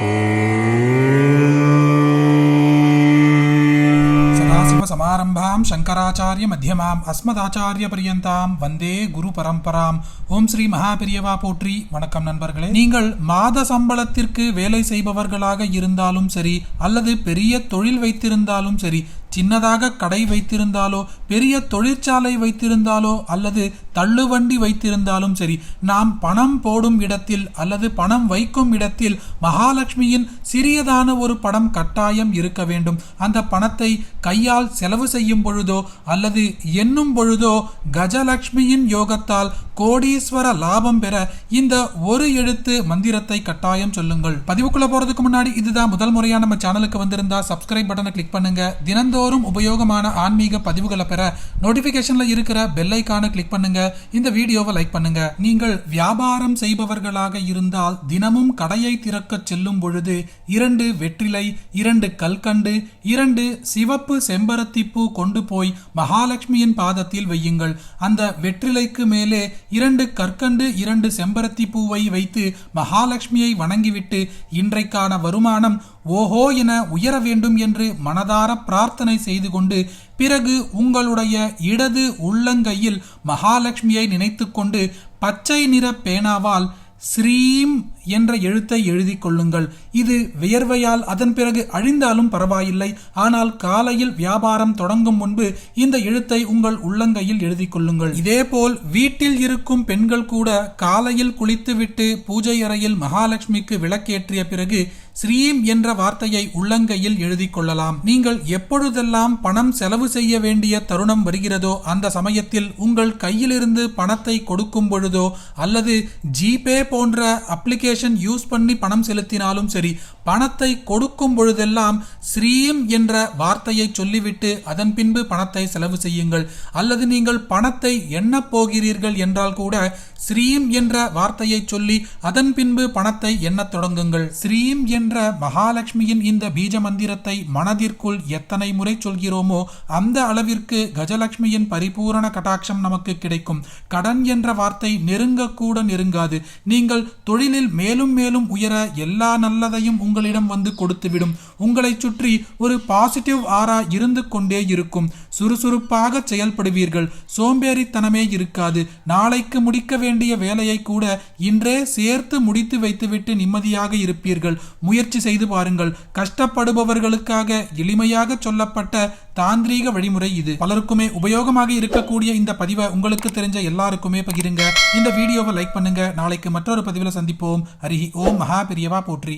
Ça marche, ça? சதாசிவசமாரம்பாம் Shankaracharya மத்தியமாம் அஸ்மதாச்சாரிய பரியந்தாம் வந்தே குரு பரம்பராம் ஓம் ஸ்ரீ மகாபிரியவா போற்றி வணக்கம் நண்பர்களே. நீங்கள் மாத சம்பளத்திற்கு வேலை செய்பவர்களாக இருந்தாலும் சரி அல்லது பெரிய தொழில் வைத்திருந்தாலும் சரி சின்னதாக கடை வைத்திருந்தாலோ பெரிய தொழிற்சாலை வைத்திருந்தாலோ அல்லது தள்ளுவண்டி வைத்திருந்தாலும் சரி நாம் பணம் போடும் இடத்தில் அல்லது பணம் வைக்கும் இடத்தில் மகாலட்சுமியின் சிறியதான ஒரு படம் கட்டாயம் இருக்க வேண்டும். அந்த பணத்தை கையால் செலவு செய்யும் பொழுதோ அல்லது எண்ணும் பொழுதோ கஜலட்சுமியின் யோகத்தால் கோடீஸ்வர லாபம் பெற இந்த ஒரு எழுத்து மந்திரத்தை கட்டாயம் சொல்லுங்கள். பதிவுக்குள்ள போறதுக்கு முன்னாடி இதுதான் முதல் முறையா நம்ம சேனலுக்கு வந்திருந்தா சப்ஸ்கிரைப் பட்டனை கிளிக் பண்ணுங்க. தினந்தோறும் உபயோகமான ஆன்மீக பதிவுகளை பெற நோட்டிபிகேஷன்ல இருக்கிற பெல் ஐக்கான கிளிக் பண்ணுங்க. இந்த வீடியோவை லைக் பண்ணுங்க. நீங்கள் வியாபாரம் செய்பவர்களாக இருந்தால் தினமும் கடையை திறக்க செல்லும் பொழுது இரண்டு வெற்றிலை இரண்டு கல்கண்டு இரண்டு சிவப்பு செம்பருத்தி பூ கொண்டு போய் மகாலட்சுமியின் பாதத்தில் வையுங்கள். அந்த வெற்றிலைக்கு மேலே இரண்டு கற்கண்டு இரண்டு செம்பருத்தி பூவை வைத்து மகாலட்சுமியை வணங்கிவிட்டு இன்றைக்கான வருமானம் ஓஹோ என உயர வேண்டும் என்று மனதார பிரார்த்தனை செய்து கொண்டு பிறகு உங்களுடைய இடது உள்ளங்கையில் மகாலட்சுமியை நினைத்துக்கொண்டு பச்சை நிற பேனாவால் ஸ்ரீம் என்ற எழுத்தை எழுதி கொள்ளுங்கள். இது வியர்வையால் அதன் பிறகு அழிந்தாலும் பரவாயில்லை. ஆனால் காலையில் வியாபாரம் தொடங்கும் முன்பு இந்த எழுத்தை உங்கள் உள்ளங்கையில் எழுதி கொள்ளுங்கள். இதேபோல் வீட்டில் இருக்கும் பெண்கள் கூட காலையில் குளித்துவிட்டு பூஜை அறையில் மகாலட்சுமிக்கு விளக்கேற்றிய பிறகு ஸ்ரீம் என்ற வார்த்தையை உள்ளங்கையில் எழுதி கொள்ளலாம். நீங்கள் எப்பொழுதெல்லாம் பணம் செலவு செய்ய வேண்டிய தருணம் வருகிறதோ அந்த சமயத்தில் உங்கள் கையிலிருந்து பணத்தை கொடுக்கும் பொழுதோ அல்லது ஜிபே போன்ற அப்ளிகேஷன் யூஸ் பண்ணி பணம் செலுத்தினாலும் சரி பணத்தை கொடுக்கும் பொழுதெல்லாம் ஸ்ரீம் என்ற வார்த்தையை சொல்லிவிட்டு அதன் பின்பு பணத்தை செலவு செய்யுங்கள். அல்லது நீங்கள் பணத்தை எண்ணப் போகிறீர்கள் என்றால் கூட ஸ்ரீம் என்ற வார்த்தையை சொல்லி அதன் பின்பு பணத்தை எண்ணத் தொடங்குங்கள். ஸ்ரீம் என்ற மகாலட்சுமியின் இந்த பீஜ மந்திரத்தை மனதிற்குள் எத்தனை முறை சொல்கிறோமோ அந்த அளவிற்கு கஜலட்சுமியின் பரிபூரண கட்டாட்சம் நமக்கு கிடைக்கும். கடன் என்ற வார்த்தை நெருங்கக்கூட நெருங்காது. நீங்கள் தொழிலில் மேலும் மேலும் உயர எல்லா நல்லதையும் உங்களிடம் வந்து கொடுத்துவிடும். உங்களை சுற்றி ஒரு பாசிட்டிவ் ஆரா இருந்து கொண்டே இருக்கும். சுறுசுறுப்பாக செயல்படுவீர்கள். சோம்பேறித்தனமே இருக்காது. நாளைக்கு முடிக்க வேண்டிய வேலையை கூட இன்றே சேர்த்து முடித்து வைத்துவிட்டு நிம்மதியாக இருப்பீர்கள். முயற்சி செய்து பாருங்கள். கஷ்டப்படுபவர்களுக்காக எளிமையாக சொல்லப்பட்ட தாந்திரீக வழிமுறை இது. பலருக்குமே உபயோகமாக இருக்கக்கூடிய இந்த பதிவை உங்களுக்கு தெரிஞ்ச எல்லாருக்குமே பகிருங்க. இந்த வீடியோவை லைக் பண்ணுங்க. நாளைக்கு மற்றொரு பதிவில் சந்திப்போம். ஹரிஹி ஓம். மகா பெரியவா போற்றி.